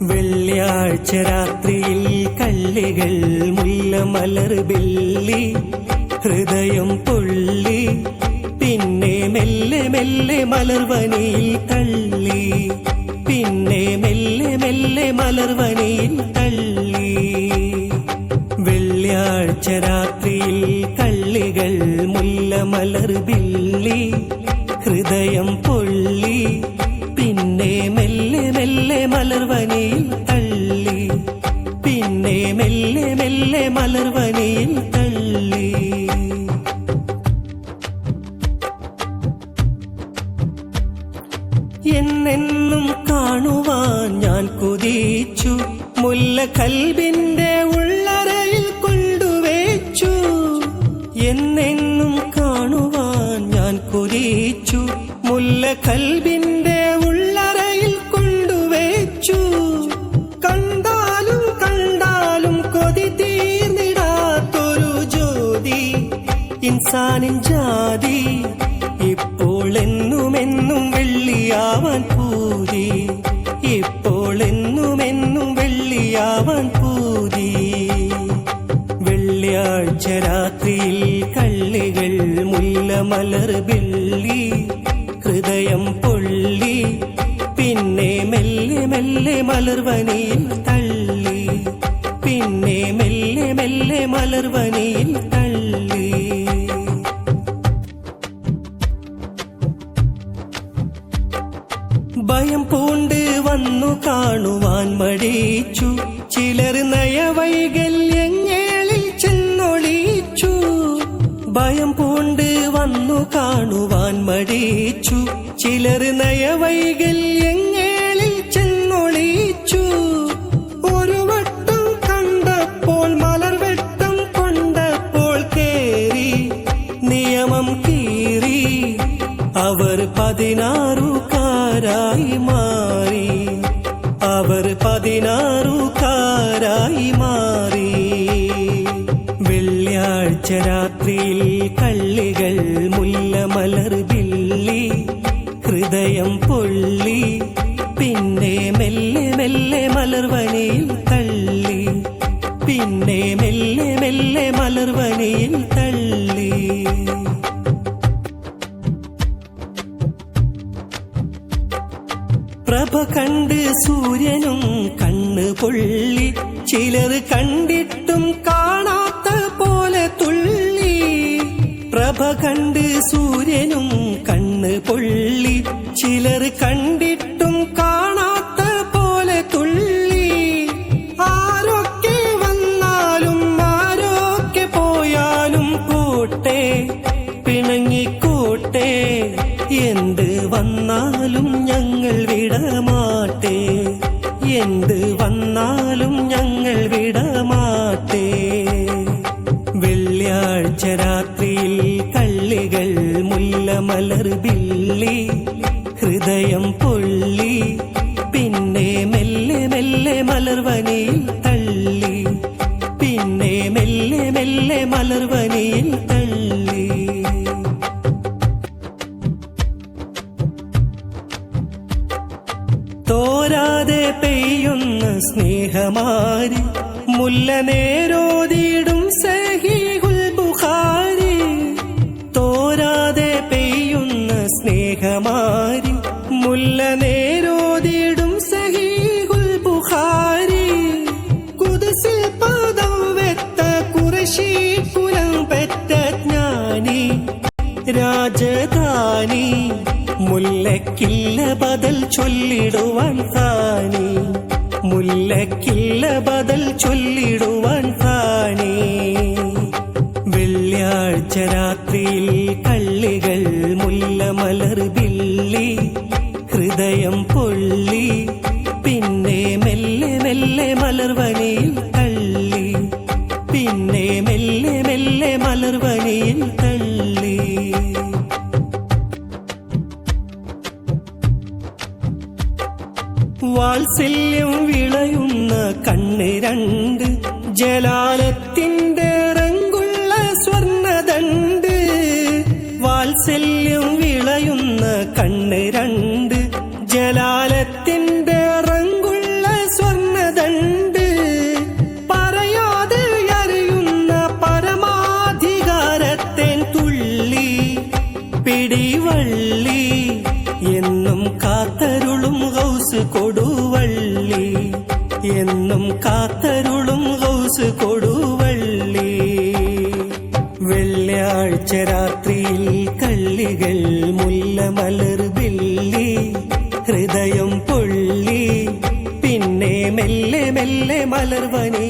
വെള്ളിയാഴ്ച രാത്രിയിൽ കള്ളികൾ മുല്ലമലർ ബില്ലി ഹൃദയം പൊള്ളി പിന്നെ മെല്ലെ മെല്ലെ മലർവനിയിൽ തള്ളി പിന്നെ മെല്ലെ മെല്ലെ മലർവനിയിൽ തള്ളി. വെള്ളിയാഴ്ച രാത്രിയിൽ കള്ളികൾ മുല്ലമലർ ബില്ലി ഹൃദയം മലർവനിയിൽ തള്ളി. പിന്നെ മെല്ലെ മെല്ലെ മലർവനിയിൽ തള്ളി. എന്നെന്നും കാണുവാൻ ഞാൻ കുതിച്ചു. മുല്ല കൽബിന്റെ ഉള്ളറയിൽ കൊണ്ടുവച്ചു. എന്നെന്നും കാണുവാൻ ഞാൻ കുതിച്ചു. മുല്ല കൽബിന്റെ രാത്രിയിൽ കള്ളികൾ മുല്ലമലർ വെള്ളി ഹൃദയം പൊള്ളി പിന്നെ മെല്ലെ മെല്ലെ മലർവനിയിൽ തള്ളി പിന്നെ മെല്ലെ മെല്ലെ മലർവനിയിൽ തള്ളി. ഭയം പൂണ്ട് വന്നു കാണുവാൻ മടിച്ചു ചിലർ നയവൈകല്യങ്ങൾ ഭയം പൂണ്ട് വന്നു കാണുവാൻ മടിച്ചു. ചിലർ നയവൈകല്യങ്ങളിൽ ചെന്നൊളിച്ചു. ഒരു വട്ടം കണ്ടപ്പോൾ മലർവെട്ടം കൊണ്ടപ്പോൾ കേറി. നിയമം കീറി. അവർ പതിനാറുകാരായി മാറി. അവർ പതിനാറുകാരായി മാറി. രാത്രിയിൽ കള്ളികൾ മുല്ലമലർവില്ലി ഹൃദയം പൊള്ളി പിന്നെ മെല്ലെ മെല്ലെ മലർവനയിൽ തള്ളി പിന്നെ മെല്ലെ മെല്ലെ മലർവനയിൽ തള്ളി. പ്രഭ കണ്ട് സൂര്യനും കണ്ണ് പൊള്ളി ചിലർ കണ്ടിട്ടും കണ്ട് സൂര്യനും കണ്ണ് പൊള്ളി. ചിലർ കണ്ടിട്ടും കാണാത്ത പോലെ തുള്ളി. ആരൊക്കെ വന്നാലും ആരൊക്കെ പോയാലും കൂട്ടെ. പിണങ്ങിക്കൂട്ടെ എന്ത് വന്നാലും ഞങ്ങൾ വിടമാട്ടെ. എന്ത് വന്നാലും ഞങ്ങൾ വിടമാട്ടെ. വെള്ളിയാഴ്ച രാത്രിയിൽ കള്ളികൾ മുല്ലമലർ ബില്ലി ഹൃദയം പൊള്ളി പിന്നെ മെല്ലെ മെല്ലെ മലർവനിയിൽ തള്ളി പിന്നെ മെല്ലെ മെല്ലെ മലർവനിയിൽ തള്ളി. തോരാതെ പെയ്യുന്ന സ്നേഹമാരി മുല്ല നേരോതിടും രാജധാനി. മുല്ലക്കില്ല ബദൽ ചൊല്ലിടുവാൻ താനി മുല്ലക്കില്ല ബദൽ ചൊല്ലിടുവാൻ താനി വെള്ളിയാഴ്ച രാത്രിയിൽ കള്ളികൾ മുല്ലമലർ ബില്ലി ഹൃദയം പൊള്ളി. പിന്നെ മെല്ലെ മെല്ലെ മലർവനിയിൽ വാത്സല്യം വിളയുന്ന കണ്ണ് രണ്ട്. ജലാലത്തിന്റെ റങ്കുള്ള സ്വർണദണ്ട് വാത്സല്യം വിളയുന്ന കണ്ണ് രണ്ട്. ജലാലത്തിന്റെ എന്നും കാത്തരുളും ഹൗസ് കൊടുവള്ളി വെള്ളിയാഴ്ച രാത്രിയിൽ കള്ളികൾ മുല്ല മലർ ഹൃദയം പൊള്ളി. പിന്നെ മെല്ലെ മെല്ലെ മലർവനി